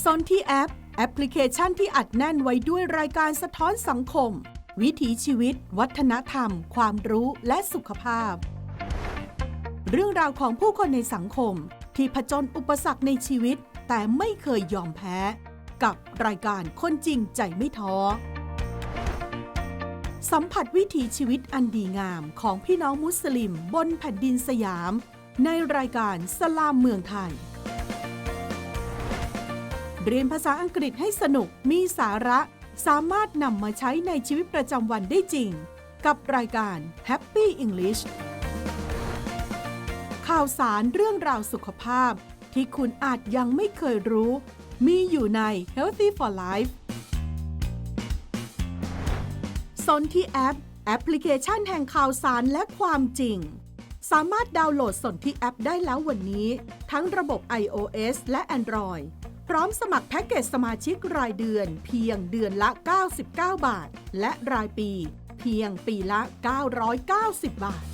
ซอนที่แอป แอปพลิเคชันที่อัดแน่นไว้ด้วยรายการสะท้อนสังคม วิถีชีวิต วัฒนธรรม ความรู้และสุขภาพ เรื่องราวของผู้คนในสังคม ที่ผจญอุปสรรคในชีวิต แต่ไม่เคยยอมแพ้ กับรายการคนจริงใจไม่ท้อสัมผัสวิถีชีวิตอันดีงามของพี่น้องมุสลิมบนแผ่นดินสยาม ในรายการสลามเมืองไทย เรียนภาษาอังกฤษให้สนุกมีสาระ สามารถนำมาใช้ในชีวิตประจำวันได้จริง กับรายการ Happy English ข่าวสารเรื่องราวสุขภาพ ที่คุณอาจยังไม่เคยรู้ มีอยู่ใน Healthy for Life สนที่แอป แอปพลิเคชันแห่งข่าวสารและความจริง สามารถดาวน์โหลดสนที่แอปได้แล้ววันนี้ ทั้งระบบ iOS และ Android พร้อมสมัครแพ็กเกจสมาชิกรายเดือน เพียงเดือนละ 99 บาท และรายปี เพียงปีละ 990 บาท